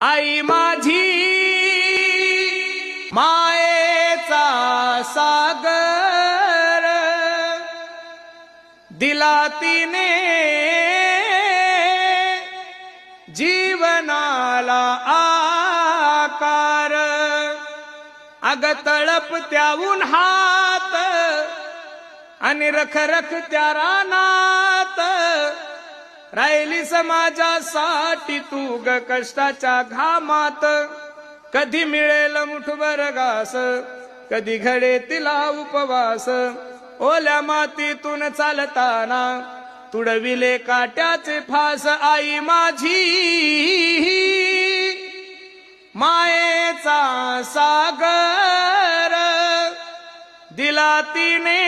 आई माझी मायेचा सागर. दिला तिने जीवनाला आकार. अग तळप त्याहून हात आणि रखरख त्या रानात. राहिली समाजासाठी तू ग कष्टाच्या घामात. कधी मिळेल मुठभर घास कधी घडे तिला उपवास. ओल्या मातीतून चालताना तुडविले काट्याचे फास आई माझी. मायेचा सागर दिला तिने